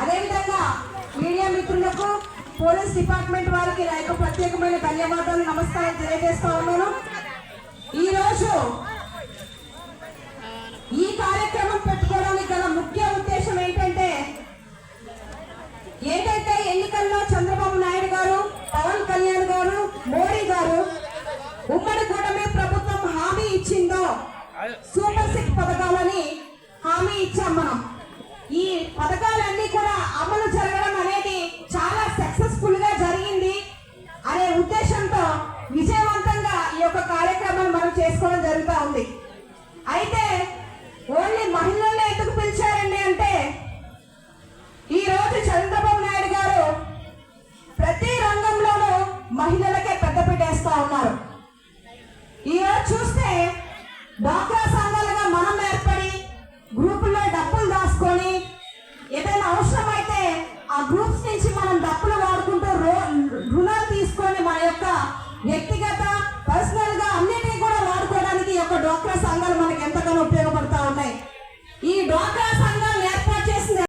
అదేవిధంగా మీడియా మిత్రులకు police department వారికి నా యొక్క ప్రత్యేకమైన ధన్యవాదాలు నమస్కారం తెలియజేస్తా ఉన్నాను. ఈ రోజు ఈ కార్యక్రమం పెట్టుకోవడానికి గల ముఖ్య ఉద్దేశం ఏంటంటే ఏదైతే ఎన్నికల్లో చంద్రబాబు నాయుడు గారు పవన్ కళ్యాణ్ గారు మోడీ గారు ఉమ్మడి కూటమి ప్రభుత్వం హామీ ఇచ్చిందో సూపర్ సిక్స్ పథకాలని హామీ ఇచ్చాం మనం. ఈ పథకాలన్నీ చేసుకోవడం జరుగుతూ ఉంది అయితే ఓన్లీ మహిళల్ని ఎందుకు పిలిచారండి అంటే ఈ రోజు చంద్రబాబు నాయుడు గారు ప్రతి రంగంలోనూ మహిళలకే పెద్ద వేస్తా ఉన్నారు. ఈరోజు చూస్తే డాక్రా సంఘాలుగా మనం ఏర్పడి గ్రూపుల్లో డబ్బులు దాచుకొని ఏదైనా అవసరమైతే ఆ గ్రూప్స్ నుంచి మనం డబ్బులు వాడుకుంటూ రుణాలు తీసుకొని మన యొక్క వ్యక్తి Abraça